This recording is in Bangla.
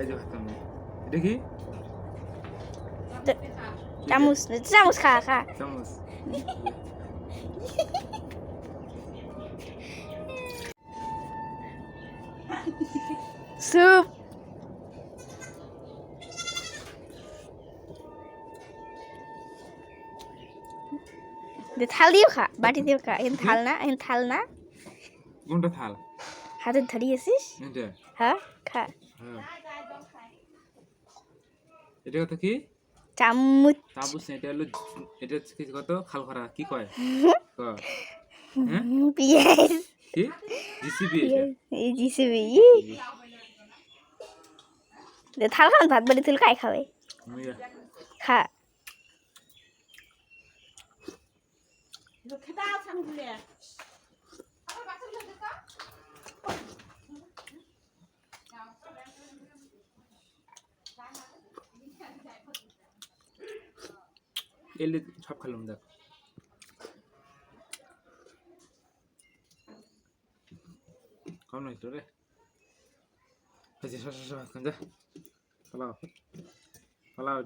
এই যে ভাত এটা কি? চামচ চামচ খা খা। চামচ। স্যুপ। দে থাল দিও খা বাটি দিও খা। এখন থাল না এখন থাল না। কোনটা থাল? হাতে ধরিয়েছিস হ্যাঁ খা। হ্যাঁ। এটা কত কি? চামচ। এটা হলো এটা কি কত? খাল খরা কি কয়? ক। হ্যাঁ? পিঁয়াজ। কি? জিসিপি এটা? এই জিসিবি। দে থাল খান ভাত বাড়ি তুল কাই খাবে। খা। এলে সব খেলাম দেখ। কম নাই তো রে। পালাও। পালাও।